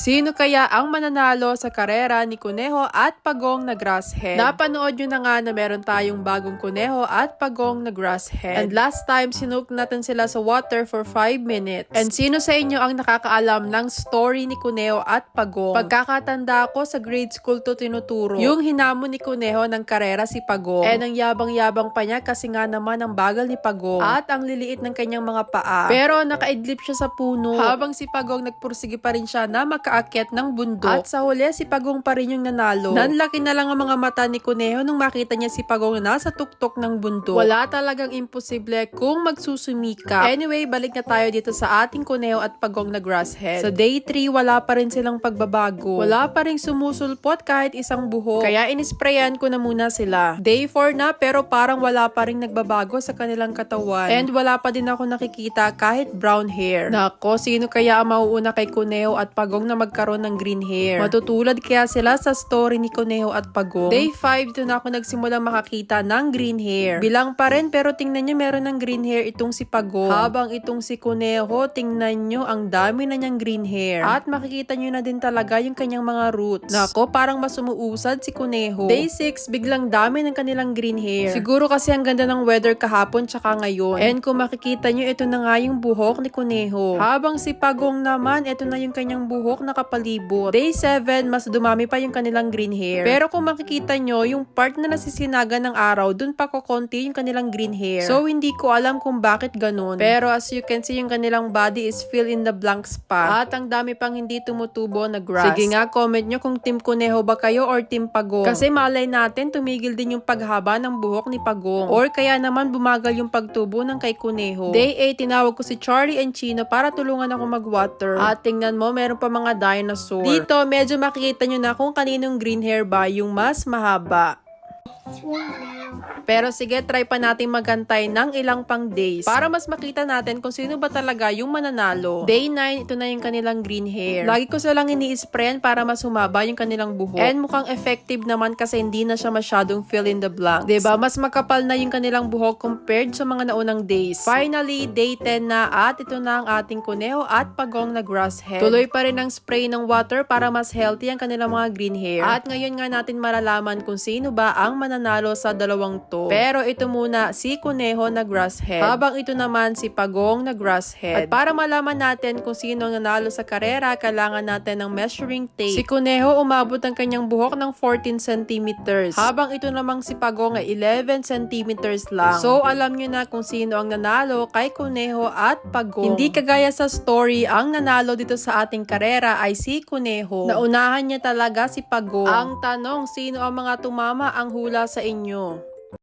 Sino kaya ang mananalo sa karera ni Kuneho at Pagong na grasshead? Napanood nyo na nga na meron tayong bagong Kuneho at Pagong na grasshead. And last time, sinuk natin sila sa water for 5 minutes. And sino sa inyo ang nakakaalam ng story ni Kuneho at Pagong? Pagkakatanda ko sa grade school to tinuturo. Yung hinamon ni Kuneho ng karera si Pagong. And ang yabang-yabang pa niya kasi nga naman ang bagal ni Pagong. At ang liliit ng kanyang mga paa. Pero nakaidlip siya sa puno. Habang si Pagong nagpursige pa rin siya na makaakyat ng bundok. At sa huli, si Pagong pa rin yung nanalo. Nanlaki na lang ang mga mata ni Kuneho nung makita niya si Pagong na nasa tuktok ng bundok. Wala talagang imposible kung magsusumika. Anyway, balik na tayo dito sa ating Kuneho at Pagong na grasshead. Sa day 3, wala pa rin silang pagbabago. Wala pa rin sumusulpot kahit isang buhok. Kaya inisprayan ko na muna sila. Day 4 na pero parang wala pa rin nagbabago sa kanilang katawan. And wala pa din ako nakikita kahit brown hair. Nako, sino kaya ang mauuna kay Kuneho at Pagong na magkaroon ng green hair? Matutulad kaya sila sa story ni Kuneho at Pagong? Day 5, dito na ako nagsimulang makakita ng green hair. Bilang pa rin pero tingnan nyo meron ng green hair itong si Pagong. Habang itong si Kuneho, tingnan nyo ang dami na niyang green hair. At makikita nyo na din talaga yung kanyang mga roots. Nako, parang mas umuusad si Kuneho. Day 6, biglang dami ng kanilang green hair. Siguro kasi ang ganda ng weather kahapon tsaka ngayon. And kung makikita nyo, ito na nga yung buhok ni Kuneho. Habang si Pagong naman, ito na yung kanyang buhok na kapalibot. Day 7, mas dumami pa yung kanilang green hair. Pero kung makikita nyo, yung part na nasisinaga ng araw, dun pa kukonti yung kanilang green hair. So, hindi ko alam kung bakit ganun. Pero as you can see, yung kanilang body is fill in the blanks pa. At ang dami pang hindi tumutubo na grass. Sige nga, comment nyo kung team Kuneho ba kayo or team Pagong. Kasi malay natin, tumigil din yung paghaba ng buhok ni Pagong. Or kaya naman bumagal yung pagtubo ng kay Kuneho. Day 8, tinawag ko si Charlie and Chino para tulungan ako mag-water. At tingnan mo, meron pa mga dinosaur. Dito, medyo makikita nyo na kung kaninong green hair ba yung mas mahaba. Pero sige, try pa natin magantay ng ilang pang days para mas makita natin kung sino ba talaga yung mananalo. Day 9, ito na yung kanilang green hair. Lagi ko silang ini-sprayan para mas humaba yung kanilang buhok. And mukhang effective naman kasi hindi na siya masyadong fill in the blank. 'Di ba Mas makapal na yung kanilang buhok compared sa mga naunang days. Finally, day 10 na at ito na ang ating kuneho at pagong na grass head. Tuloy pa rin ang spray ng water para mas healthy ang kanilang mga green hair. At ngayon nga natin malalaman kung sino ba ang mananalo sa dalawang to. Pero ito muna si Kuneho na grasshead. Habang ito naman si Pagong na grasshead. At para malaman natin kung sino ang nanalo sa karera, kailangan natin ng measuring tape. Si Kuneho umabot ang kanyang buhok ng 14 centimeters. Habang ito namang si Pagong ay 11 centimeters lang. So alam nyo na kung sino ang nanalo kay Kuneho at Pagong. Hindi kagaya sa story, ang nanalo dito sa ating karera ay si Kuneho. Naunahan niya talaga si Pagong. Ang tanong, sino ang mga tumama ang hula sa inyo?